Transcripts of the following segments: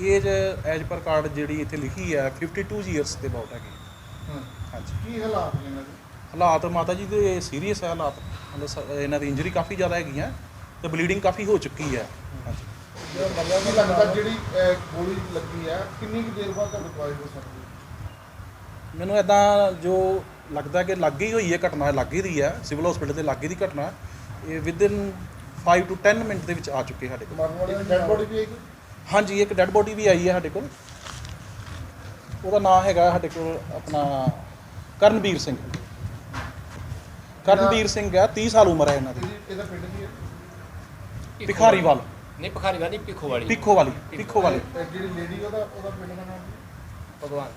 Age as per card ਜਿਹੜੀ ਇੱਥੇ ਲਿਖੀ ਹੈ 52 ਇਅਰਸ ਦੇ ਅਬਾਊਟ ਹੈਗੀ। ਹਾਂ। ਹਾਂਜੀ। ਕੀ ਹਾਲਾਤ ਨੇ ਇਹਨਾਂ ਦੇ? ਹਾਲਾਤ ਮਾਤਾ ਜੀ ਦੇ ਸੀਰੀਅਸ ਹੈ ਹਾਲਾਤ। ਮਤਲਬ ਸ- ਇਹਨਾਂ ਦੀ ਇੰਜਰੀ ਕਾਫੀ ਜ਼ਿਆਦਾ ਹੈਗੀਆਂ ਤੇ ਬਲੀਡਿੰਗ ਕਾਫੀ ਹੋ ਚੁੱਕੀ ਹੈ ਹਾਂਜੀ। ਕੀ ਲੱਗਦਾ ਜਿਹੜੀ ਅਹ, ਗੋਲੀ ਲੱਗੀ ਹੈ ਕਿੰਨੀ ਕੁ ਦੇਰ ਬਾਅਦ ਤੁਹਾਡੇ ਦਵਾਈ ਹੋ ਸਕਦੀ ਹੈ? ਮੈਨੂੰ ਇਦਾਂ ਜੋ ਲੱਗਦਾ ਕਿ ਲੱਗ ਹੀ ਹੋਈ ਹੈ ਘਟਨਾ ਲੱਗ ਹੀ ਰਹੀ ਹੈ ਸਿਵਲ ਹਸਪੀਟਲ ਦੇ ਲਾਗੇ ਦੀ ਘਟਨਾ। ਹੈ। ਇਹ ਵਿਦਿਨ 5 ਟੂ 10 ਮਿੰਟ ਦੇ ਵਿੱਚ ਆ ਚੁੱਕੇ ਸਾਡੇ ਕੋਲ। ਮਰਨ ਵਾਲੇ ਡੈਡ ਬੋਡੀ ਵੀ ਆਏਗੀ ਹਾਂਜੀ ਇੱਕ ਡੈੱਡ ਬੋਡੀ ਵੀ ਆਈ ਹੈ ਸਾਡੇ ਕੋਲ। ਉਹਦਾ ਨਾਮ ਹੈਗਾ ਸਾਡੇ ਕੋਲ ਆਪਣਾ ਕਰਨਵੀਰ ਸਿੰਘ। ਕਰਨਵੀਰ ਸਿੰਘ ਹੈ 30 ਸਾਲ ਉਮਰ ਹੈ ਇਹਨਾਂ ਦੀ। ਇਹਦੀ ਪਿੰਡ ਕੀ ਹੈ? ਭਿਖਾਰੀਵਾਲ। ਨਹੀਂ ਭਖਾਰੀ ਵਾਲੀ ਪਿੱਖੋ ਵਾਲੀ ਪਿੱਖੋ ਵਾਲੀ ਪਿੱਖੋ ਵਾਲੀ ਤੇ ਜਿਹੜੀ ਲੇਡੀ ਉਹਦਾ ਉਹਦਾ ਪਿੰਡ ਦਾ ਨਾਮ ਕੀ ਭਗਵਾਨ।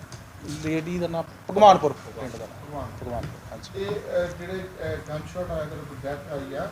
ਲੇਡੀ ਦਾ ਨਾਮ ਭਗਵਾਨਪੁਰ ਪਿੰਡ ਦਾ ਨਾਮ। ਭਗਵਾਨ। ਭਗਵਾਨਪੁਰ ਹਾਂਜੀ। ਇਹ ਅਹ, ਜਿਹੜੇ ਗਨ ਸ਼ਾਟ ਆਇਆ ਤੇ ਡੈਥ ਆਈ ਆ।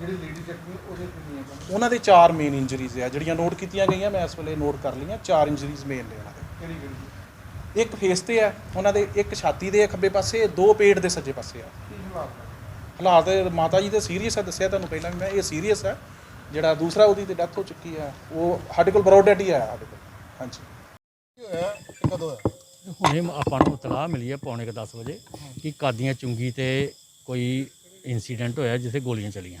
ਜਿਹੜੀ ਲੇਡੀ ਜ਼ਖਮੀ ਉਹਦੇ ਕਿੰਨੀਆਂ ਗਨ ਉਹਨਾਂ ਦੇ ਚਾਰ ਮੇਨ ਇੰਜਰੀਜ਼ ਆ ਜਿਹੜੀਆਂ ਨੋਟ ਕੀਤੀਆਂ ਗਈਆਂ ਮੈਂ ਇਸ ਵੇਲੇ ਨੋਟ ਕਰ ਲਈਆਂ ਚਾਰ ਇੰਜਰੀਜ਼ ਮੇਨ ਨੇ ਉਹਨਾਂ ਦੇ। ਕਿਹੜੀ ਕਿਹੜੀ ਇੱਕ ਫੇਸ ਤੇ ਆ ਉਹਨਾਂ ਦੇ ਇੱਕ ਛਾਤੀ ਦੇ ਖੱਬੇ ਪਾਸੇ ਦੋ ਪੇਟ ਦੇ ਸੱਜੇ ਪਾਸੇ ਆ। ਕੀ ਹਾਲਾਤ ਹੈ? ਹਾਲਾਤ ਮਾਤਾ ਜੀ ਦੇ ਸੀਰੀਅਸ ਆ ਦੱਸਿਆ ਤੁਹਾਨੂੰ ਪਹਿਲਾਂ ਵੀ ਮੈਂ ਇਹ ਸੀਰੀਅਸ ਆ। ਜਿਹੜਾ ਦੂਸਰਾ ਉਹਦੀ ਤੇ ਡੈਥ ਹੋ ਚੁੱਕੀ ਆ ਉਹ ਸਾਡੇ ਕੋਲ ਬਰੋਡ ਡੈਡ ਹੀ ਆਇਆ ਸਾਡੇ ਕੋਲ। ਹਾਂਜੀ। ਕੀ ਹੋਇਆ? ਤੇ ਕਦੋਂ ਹੋਇਆ? ਹੁਣੇ ਆਪਾਂ ਨੂੰ ਇਤਲਾਹ ਮਿਲੀ ਹੈ ਪੌਣੇ ਕੁ 10 ਵਜੇ ਕਿ ਕਾਦੀਆਂ ਚੁੰਗੀ ਤੇ ਕੋਈ ਇਨਸੀਡੈਂਟ ਹੋਇਆ ਜਿੱਥੇ ਗੋਲੀਆਂ ਚਲੀਆਂ।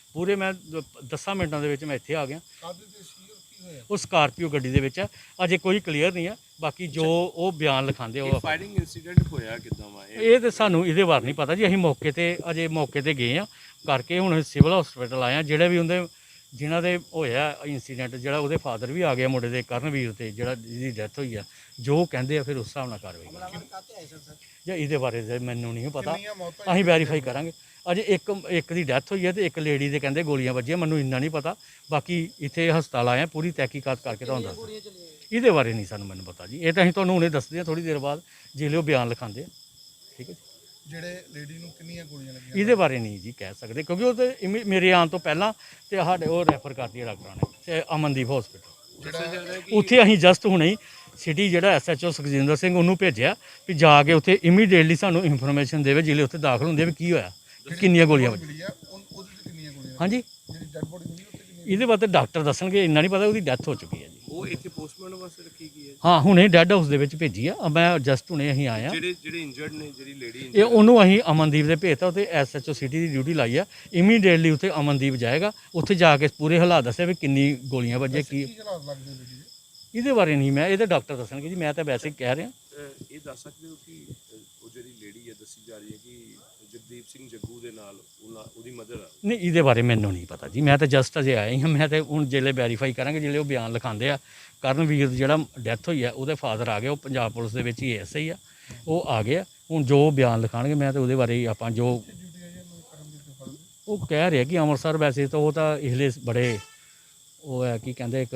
ਪੂਰੇ ਮੈਂ 10 ਮਿੰਟਾਂ ਦੇ ਵਿੱਚ ਮੈਂ ਇੱਥੇ ਆ ਗਿਆ। ਉਹ ਸਕਾਰਪੀਓ ਗੱਡੀ ਦੇ ਵਿੱਚ ਆ। ਅਜੇ ਕੋਈ ਕਲੀਅਰ ਨਹੀਂ ਆ। ਬਾਕੀ ਜੋ ਉਹ ਬਿਆਨ ਲਿਖਾਉਂਦੇ ਉਹ ਫਾਇਰਿੰਗ ਇਨਸੀਡੈਂਟ ਹੋਇਆ ਕਿਦਾਂ ਵਾ? ਇਹ ਤੇ ਸਾਨੂੰ ਇਹਦੇ ਬਾਰੇ ਨਹੀਂ ਪਤਾ ਜੀ। ਅਸੀਂ ਮੌਕੇ ਤੇ ਅਜੇ ਮੌਕੇ ਤੇ ਗਏ ਆ। ਕਰਕੇ ਹੁਣ ਸਿਵਲ ਹਸਪੀਟਲ ਆਏ ਆ। ਜਿਹੜੇ ਵੀ ਉਹਦੇ ਜਿਨ੍ਹਾਂ ਦੇ ਹੋਇਆ ਇਨਸੀਡੈਂਟ ਜਿਹੜਾ ਉਹਦੇ ਫਾਦਰ ਵੀ ਆ ਗਿਆ ਮੁੰਡੇ ਦੇ ਕਰਨਵੀਰ ਤੇ ਜਿਹੜਾ ਜਿਹਦੀ ਡੈਥ ਹੋਈ ਆ। ਜੋ ਕਹਿੰਦੇ ਆ ਫਿਰ ਉਸ ਹਿਸਾਬ ਨਾਲ ਕਾਰਵਾਈ ਕਰਾਂਗੇ। ਜਾਂ ਇਹਦੇ ਬਾਰੇ ਤਾਂ ਮੈਨੂੰ ਨਹੀਂ ਪਤਾ। ਅਸੀਂ ਵੈਰੀਫਾਈ ਕਰਾਂਗੇ। ਅਜੇ ਇੱਕ ਇੱਕ ਦੀ ਡੈਥ ਹੋਈ ਹੈ ਤੇ ਇੱਕ ਲੇਡੀ ਦੇ ਕਹਿੰਦੇ ਗੋਲੀਆਂ ਵੱਜੀਆਂ ਮੈਨੂੰ ਇੰਨਾ ਨਹੀਂ ਪਤਾ। ਬਾਕੀ ਇੱਥੇ ਹਸਪਤਾਲ ਆਏ ਆ ਪੂਰੀ ਤਹਿਕੀਕਾਤ ਕਰਕੇ ਤੁਹਾਨੂੰ ਦੱਸ ਇਹਦੇ ਬਾਰੇ ਨਹੀਂ ਸਾਨੂੰ ਮੈਨੂੰ ਪਤਾ ਜੀ। ਇਹ ਤਾਂ ਅਸੀਂ ਤੁਹਾਨੂੰ ਹੁਣੇ ਦੱਸਦੇ ਹਾਂ ਥੋੜੀ ਦੇਰ ਬਾਅਦ ਜਿਹੜੇ ਉਹ ਬਿਆਨ ਲਿਖਾਉਂਦੇ ਆ। ਠੀਕ ਹੈ ਜੀ? ਜਿਹੜੇ ਲੇਡੀ ਨੂੰ ਕਿੰਨੀਆਂ ਗੋਲੀਆਂ ਲੱਗੀਆਂ ਇਹਦੇ ਬਾਰੇ ਨਹੀਂ ਜੀ ਕਹਿ ਸਕਦੇ ਕਿਉਂਕਿ ਉਹ ਤੇ ਇਮੀ- ਮੇਰੇ ਆਉਣ ਤੋਂ ਪਹਿਲਾਂ ਤੇ ਸਾਡੇ ਉਹ ਰੈਫਰ ਕਰਤੀ ਹੈ ਡਾਕਟਰਾਂ ਨੇ ਤੇ ਅਮਨਦੀਪ ਹਸਪੀਟਲ ਜਿਹੜਾ ਉੱਥੇ ਅਸੀਂ ਜਸਟ ਹੁਣੇ ਹੀ ਸਿਟੀ ਜਿਹੜਾ ਐਸਐਚਓ ਸੁਖਜਿੰਦਰ ਸਿੰਘ ਉਹਨੂੰ ਭੇਜਿਆ ਵੀ ਜਾ ਕੇ ਉੱਥੇ ਇਮੀਡੀਏਟਲੀ ਸਾਨੂੰ ਇਨਫੋਰਮੇਸ਼ਨ ਦੇਵੇ ਜਿਹੜੇ ਉੱਥੇ ਦਾਖਲ ਹੁੰਦੇ ਵੀ ਕੀ ਹੋਇਆ ਕਿੰਨੀਆਂ ਗੋਲੀਆਂ ਵੱਜੀਆਂ? ਹਾਂਜੀ। ਇਹਦੇ ਬਾਰੇ ਡਾਕਟਰ ਦੱਸਣਗੇ ਇੰਨਾ ਨਹੀਂ ਪਤਾ ਉਹਦੀ ਡੈਥ ਹੋ ਚੁੱਕੀ ਹੈ ਜੀ। ਉਹ ਇੱਥੇ ਪੋਸਟਮਾਰਟਮ ਵਾਸਤੇ ਰੱਖੀ ਗਈ ਹੈ। ਹਾਂ ਹੁਣੇ ਡੈੱਡ ਹਾਊਸ ਦੇ ਵਿੱਚ ਭੇਜੀ ਆ ਮੈਂ ਜਸਟ ਹੁਣੇ ਅਸੀਂ ਆਏ ਆ। ਜਿਹੜੇ ਜਿਹੜੇ ਇੰਜਰਡ ਨੇ ਜਿਹੜੀ ਲੇਡੀ ਇਹ ਉਹਨੂੰ ਅਸੀਂ ਅਮਨਦੀਪ ਦੇ ਭੇਜਤਾ ਉੱਥੇ ਐਸਐਚਓ ਸਿਟੀ ਦੀ ਡਿਊਟੀ ਲਾਈ ਆ। ਇਮੀਡੀਏਟਲੀ ਉੱਥੇ ਅਮਨਦੀਪ ਜਾਏਗਾ ਉੱਥੇ ਜਾ ਕੇ ਪੂਰੇ ਹਾਲਾਤ ਦੱਸਿਆ ਵੀ ਕਿੰਨੀ ਗੋਲੀਆਂ ਵੱਜੀਆਂ ਕੀ ਇਹਦੇ ਬਾਰੇ ਨਹੀਂ ਮੈਂ ਇਹਦੇ ਡਾਕਟਰ ਦੱਸਣਗੇ ਜੀ ਮੈਂ ਤਾਂ ਵੈਸੇ ਹੀ ਕਹਿ ਰਿਹਾ। ਇਹ ਦੱਸ ਸਕਦੇ ਹੋ ਕਿ ਉਹ ਜਿਹੜੀ ਲੇਡੀ ਹੈ ਦੱਸੀ ਜਾ ਰਹੀ ਹੈ ਕਿ ਜਗਦੀਪ ਸਿੰਘ ਜੱਗੂ ਦੇ ਨਾਲ ਉਹਦੀ ਮਦਰ ਆ। ਨਹੀਂ ਇਹਦੇ ਬਾਰੇ ਮੈਨੂੰ ਨਹੀਂ ਪਤਾ ਜੀ ਮੈਂ ਤਾਂ ਜਸਟ ਅਜੇ ਆਇਆ ਹੀ ਮੈਂ ਤਾਂ ਹੁਣ ਜਿਹੜੇ ਵੈਰੀਫਾਈ ਕਰਾਂਗੇ ਜਿਹੜੇ ਉਹ ਬਿਆਨ ਲਿਖਾਉਂਦੇ ਆ ਕਰਨਵੀਰ ਦੀ ਜਿਹੜਾ ਡੈਥ ਹੋਈ ਆ ਉਹਦੇ ਫਾਦਰ ਆ ਗਏ ਉਹ ਪੰਜਾਬ ਪੁਲਿਸ ਦੇ ਵਿੱਚ ਹੀ ਐਸਆਈ ਆ ਉਹ ਆ ਗਏ ਆ। ਹੁਣ ਜੋ ਬਿਆਨ ਲਿਖਾਣਗੇ ਮੈਂ ਤਾਂ ਉਹਦੇ ਬਾਰੇ ਆਪਾਂ ਜੋ ਕਰਨ ਉਹ ਕਹਿ ਰਿਹਾ ਕਿ ਅੰਮ੍ਰਿਤਸਰ ਵੈਸੇ ਤਾਂ ਉਹ ਤਾਂ ਇਸਲੇ ਬੜੇ ਉਹ ਹੈ ਕੀ ਕਹਿੰਦੇ ਇੱਕ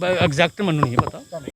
ਐਗਜ਼ੈਕਟ ਮੈਨੂੰ ਨਹੀਂ ਪਤਾ।